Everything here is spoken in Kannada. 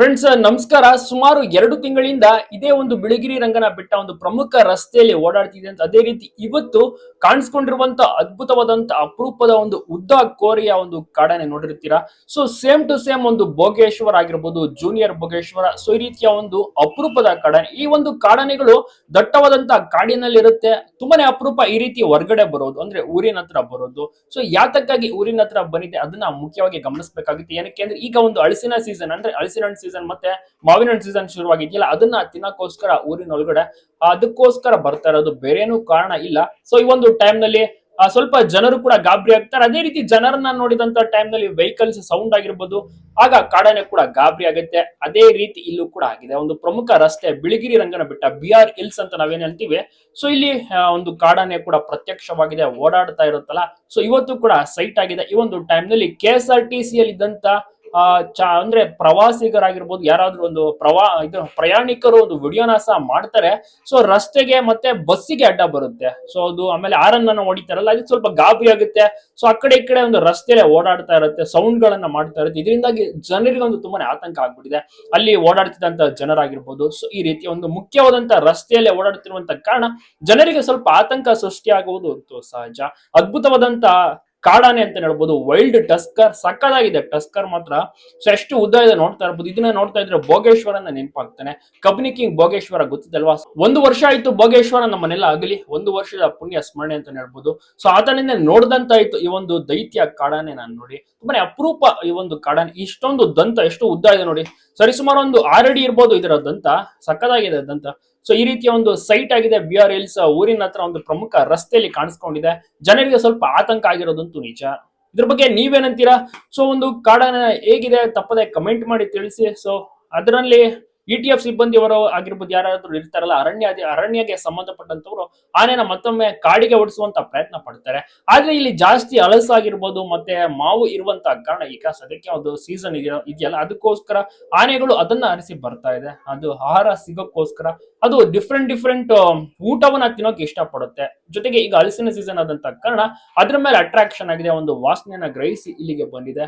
ಫ್ರೆಂಡ್ಸ್ ನಮಸ್ಕಾರ. ಸುಮಾರು ಎರಡು ತಿಂಗಳಿಂದ ಇದೇ ಒಂದು ಬಿಳಿಗಿರಿ ರಂಗನ ಬೆಟ್ಟ ಒಂದು ಪ್ರಮುಖ ರಸ್ತೆಯಲ್ಲಿ ಓಡಾಡ್ತಿದೆ ಅಂತ ಅದೇ ರೀತಿ ಇವತ್ತು ಕಾಣಿಸ್ಕೊಂಡಿರುವಂತ ಅದ್ಭುತವಾದಂತ ಅಪರೂಪದ ಒಂದು ಉದ್ದ ಕೋರಿಯ ಒಂದು ಕಾಡನೆ ನೋಡಿರ್ತೀರಾ? ಸೊ ಸೇಮ್ ಟು ಸೇಮ್ ಒಂದು ಭೋಗೇಶ್ವರ ಆಗಿರ್ಬೋದು ಜೂನಿಯರ್ ಭೋಗೇಶ್ವರ. ಸೊ ಈ ರೀತಿಯ ಒಂದು ಅಪರೂಪದ ಕಾಡನೆ. ಈ ಒಂದು ಕಾಡನೆಗಳು ದಟ್ಟವಾದಂತ ಕಾಡಿನಲ್ಲಿರುತ್ತೆ. ತುಂಬಾನೇ ಅಪರೂಪ ಈ ರೀತಿ ಹೊರಗಡೆ ಬರೋದು. ಅಂದ್ರೆ ಊರಿನ ಹತ್ರ ಬರೋದು. ಸೊ ಯಾತಕ್ಕಾಗಿ ಊರಿನ ಹತ್ರ ಬಂದಿದೆ? ಅದನ್ನ ಮುಖ್ಯವಾಗಿ ಗಮನಿಸಬೇಕಾಗುತ್ತೆ. ಏನಕ್ಕೆ ಅಂದ್ರೆ ಈಗ ಒಂದು ಅಳಸಿನ ಸೀಸನ್ ಅಂದ್ರೆ ಅಳಸಿನ ಹಣ್ಣು ಸೀಸನ್ ಮತ್ತೆ ಮಾವಿನ ಹಣ್ಣು ಸೀಸನ್ ಶುರುವಾಗಿದೆಯಲ್ಲ, ಅದನ್ನ ತಿನ್ನಕ್ಕೋಸ್ಕರ ಊರಿನ ಒಳಗಡೆ ಅದಕ್ಕೋಸ್ಕರ ಬರ್ತಾ ಇರೋದು ಬೇರೇನು ಕಾರಣ ಇಲ್ಲ. ಸೊ ಈ ಒಂದು ಟೈಮ್ನಲ್ಲಿ ಸ್ವಲ್ಪ ಜನರು ಕೂಡ ಗಾಬರಿ ಆಗ್ತಾರೆ. ಅದೇ ರೀತಿ ಜನರನ್ನ ನೋಡಿದಂತ ಟೈಮ್ನಲ್ಲಿ ವೆಹಿಕಲ್ಸ್ ಸೌಂಡ್ ಆಗಿರ್ಬೋದು, ಆಗ ಕಾಡನೆ ಕೂಡ ಗಾಬರಿ ಆಗುತ್ತೆ. ಅದೇ ರೀತಿ ಇಲ್ಲೂ ಕೂಡ ಆಗಿದೆ. ಒಂದು ಪ್ರಮುಖ ರಸ್ತೆ Biligiri Rangana Betta B R hills ಅಂತ ನಾವೇನ್ ಹೇಳ್ತೀವಿ. ಸೊ ಇಲ್ಲಿ ಒಂದು ಕಾಡನೆ ಕೂಡ ಪ್ರತ್ಯಕ್ಷವಾಗಿದೆ, ಓಡಾಡ್ತಾ ಇರುತ್ತಲ್ಲ. ಸೊ ಇವತ್ತು ಕೂಡ ಸೈಟ್ ಆಗಿದೆ. ಈ ಒಂದು ಟೈಮ್ನಲ್ಲಿ ಕೆ ಆರ್ ಟಿ ಸಿ ಅಲ್ಲಿ ಇದ್ದಂತ ಆ, ಚ ಅಂದ್ರೆ ಪ್ರವಾಸಿಗರಾಗಿರ್ಬೋದು ಯಾರಾದ್ರೂ ಒಂದು ಪ್ರವಾ ಇದು ಪ್ರಯಾಣಿಕರು ಒಂದು ವಿಡಿಯೋನ ಸಹ ಮಾಡ್ತಾರೆ. ಸೊ ರಸ್ತೆಗೆ ಮತ್ತೆ ಬಸ್ಸಿಗೆ ಅಡ್ಡ ಬರುತ್ತೆ. ಸೊ ಅದು ಆಮೇಲೆ ಆರನ್ ಅನ್ನ ಹೊಡಿತಾರಲ್ಲ ಅದಕ್ಕೆ ಸ್ವಲ್ಪ ಗಾಬರಿ ಆಗುತ್ತೆ. ಸೊ ಆ ಕಡೆ ಈ ಕಡೆ ಒಂದು ರಸ್ತೆಲೆ ಓಡಾಡ್ತಾ ಇರುತ್ತೆ ಸೌಂಡ್ ಗಳನ್ನ ಮಾಡ್ತಾ ಇರುತ್ತೆ. ಇದರಿಂದಾಗಿ ಜನರಿಗೆ ಒಂದು ತುಂಬಾನೇ ಆತಂಕ ಆಗ್ಬಿಟ್ಟಿದೆ. ಅಲ್ಲಿ ಓಡಾಡ್ತಿದ್ದಂತ ಜನರಾಗಿರ್ಬೋದು. ಸೊ ಈ ರೀತಿ ಒಂದು ಮುಖ್ಯವಾದಂತ ರಸ್ತೆಯಲ್ಲೇ ಓಡಾಡ್ತಿರುವಂತ ಕಾರಣ ಜನರಿಗೆ ಸ್ವಲ್ಪ ಆತಂಕ ಸೃಷ್ಟಿಯಾಗುವುದು ಸಹಜ. ಅದ್ಭುತವಾದಂತ ಕಾಡಾನೆ ಅಂತ ಹೇಳ್ಬೋದು ವೈಲ್ಡ್ ಟಸ್ಕರ್ ಸಕ್ಕದಾಗಿದೆ ಟಸ್ಕರ್ ಮಾತ್ರ ಸೊ ಎಷ್ಟು ಉದ್ದ ಇದೆ ನೋಡ್ತಾ ಇರ್ಬೋದು. ಇದನ್ನ ನೋಡ್ತಾ ಇದ್ರೆ ಭೋಗೇಶ್ವರನ ನೆನಪಾಗ್ತಾನೆ. ಕಬ್ನಿ ಕಿಂಗ್ ಭೋಗೇಶ್ವರ ಗೊತ್ತಿದಲ್ವಾ? ಒಂದು ವರ್ಷ ಆಯ್ತು ಭೋಗೇಶ್ವರ ನಮ್ಮನೆಲ್ಲ ಆಗಲಿ ಒಂದು ವರ್ಷದ ಪುಣ್ಯ ಸ್ಮರಣೆ ಅಂತ ಹೇಳ್ಬೋದು. ಸೊ ಆತನಿಂದ ನೋಡ್ದಂತಾಯ್ತು ಈ ಒಂದು ದೈತ್ಯ ಕಾಡಾನೆ ನಾನು ನೋಡಿ. ತುಂಬಾನೇ ಅಪರೂಪ ಈ ಒಂದು ಕಾಡಾನೆ. ಇಷ್ಟೊಂದು ದಂತ, ಎಷ್ಟು ಉದ್ದ ಇದೆ ನೋಡಿ. ಸರಿಸುಮಾರು ಒಂದು ಆರಡಿ ಇರ್ಬೋದು ಇದರ ದಂತ. ಸಕ್ಕದಾಗಿದೆ ದಂತ. ಸೊ ಈ ರೀತಿಯ ಒಂದು ಸೈಟ್ ಆಗಿದೆ ಬಿ ಆರ್ ಹಿಲ್ಸ್ ಊರಿನ ಹತ್ರ ಒಂದು ಪ್ರಮುಖ ರಸ್ತೆಯಲ್ಲಿ ಕಾಣಿಸ್ಕೊಂಡಿದೆ. ಜನರಿಗೆ ಸ್ವಲ್ಪ ಆತಂಕ ಆಗಿರೋದಂತೂ ನಿಜ. ಇದ್ರ ಬಗ್ಗೆ ನೀವೇನಂತೀರಾ? ಸೊ ಒಂದು ಕಾಡನ್ನ ಹೇಗಿದೆ? ತಪ್ಪದೆ ಕಮೆಂಟ್ ಮಾಡಿ ತಿಳಿಸಿ. ಸೊ ಅದರಲ್ಲಿ ಇ ಟಿ ಎಫ್ ಸಿಬ್ಬಂದಿಯವರು ಆಗಿರ್ಬೋದು ಯಾರಾದ್ರೂ ಇರ್ತಾರಲ್ಲ ಅರಣ್ಯ ಅರಣ್ಯಕ್ಕೆ ಸಂಬಂಧಪಟ್ಟಂತವರು ಆನೆನ ಮತ್ತೊಮ್ಮೆ ಕಾಡಿಗೆ ಓಡಿಸುವಂತ ಪ್ರಯತ್ನ ಪಡ್ತಾರೆ. ಆದ್ರೆ ಇಲ್ಲಿ ಜಾಸ್ತಿ ಹಳಸಾಗಿರ್ಬೋದು ಮತ್ತೆ ಮಾವು ಇರುವಂತ ಕಾರಣ ಈಗ ಸದ್ಯಕ್ಕೆ ಒಂದು ಸೀಸನ್ ಇದೆಯಲ್ಲ ಇದೆಯಲ್ಲ, ಅದಕ್ಕೋಸ್ಕರ ಆನೆಗಳು ಅದನ್ನ ಅರಿಸಿ ಬರ್ತಾ ಇದೆ. ಅದು ಆಹಾರ ಸಿಗೋಕ್ಕೋಸ್ಕರ, ಅದು ಡಿಫ್ರೆಂಟ್ ಡಿಫ್ರೆಂಟ್ ಊಟವನ್ನ ತಿನ್ನೋಕೆ ಇಷ್ಟಪಡುತ್ತೆ. ಜೊತೆಗೆ ಈಗ ಹಲಸಿನ ಸೀಸನ್ ಆದಂತ ಕಾರಣ ಅದ್ರ ಮೇಲೆ ಅಟ್ರಾಕ್ಷನ್ ಆಗಿದೆ, ಒಂದು ವಾಸನೆಯನ್ನ ಗ್ರಹಿಸಿ ಇಲ್ಲಿಗೆ ಬಂದಿದೆ.